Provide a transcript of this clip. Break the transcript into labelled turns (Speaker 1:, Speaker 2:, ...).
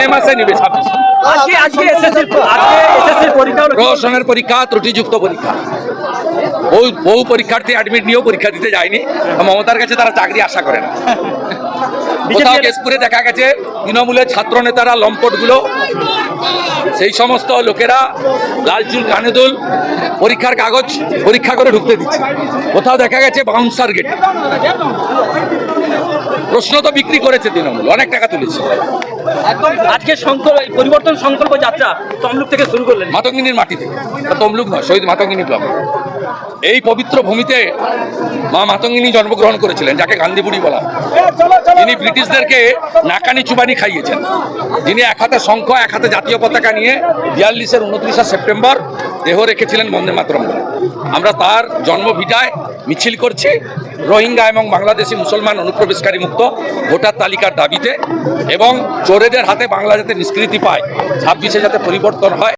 Speaker 1: মে মাসে নিবে ছাব্বিশ।
Speaker 2: পরীক্ষা।
Speaker 1: পরীক্ষা ত্রুটিযুক্ত পরীক্ষা। বহু বহু পরীক্ষার্থী অ্যাডমিট নিয়েও পরীক্ষা দিতে যায়নি। মমতার কাছে তারা চাকরি আশা করে না। কোথাও কেশপুরে দেখা গেছে তৃণমূলের ছাত্র নেতারা লম্পটগুলো সেই সমস্ত লোকেরা লালচুল কানেদুল কানে দোল পরীক্ষার কাগজ পরীক্ষা করে ঢুকতে দিচ্ছে। কোথাও দেখা গেছে বাউন্সার গেট প্রশ্ন তো বিক্রি করেছে তৃণমূল অনেক টাকা তুলেছে।
Speaker 2: আজকে সংকল্প পরিবর্তন সংকল্প যাত্রা তমলুক থেকে শুরু করলেন।
Speaker 1: মাতঙ্গিনীর মাটিতে তমলুক নয় শহীদ মাতঙ্গিনী ব্লক। এই পবিত্র ভূমিতে মা মাতঙ্গিনী জন্মগ্রহণ করেছিলেন, যাকে গান্ধীবুড়ি বলা। তিনি ব্রিটিশদেরকে নাকানি চুবানি খাইয়েছেন। যিনি এক হাতে শঙ্খ, এক হাতে জাতীয় পতাকা নিয়ে বিয়াল্লিশের উনত্রিশে সেপ্টেম্বর দেহ রেখেছিলেন বন্দে মাতরম। আমরা তার জন্মভিটায় মিছিল করছি, রোহিঙ্গা এবং বাংলাদেশি মুসলমান অনুপ্রবেশকারী মুক্ত ভোটার তালিকার দাবিতে এবং চোরেদের হাতে বাংলা যাতে নিষ্কৃতি পায়, ছাব্বিশে যাতে পরিবর্তন হয়।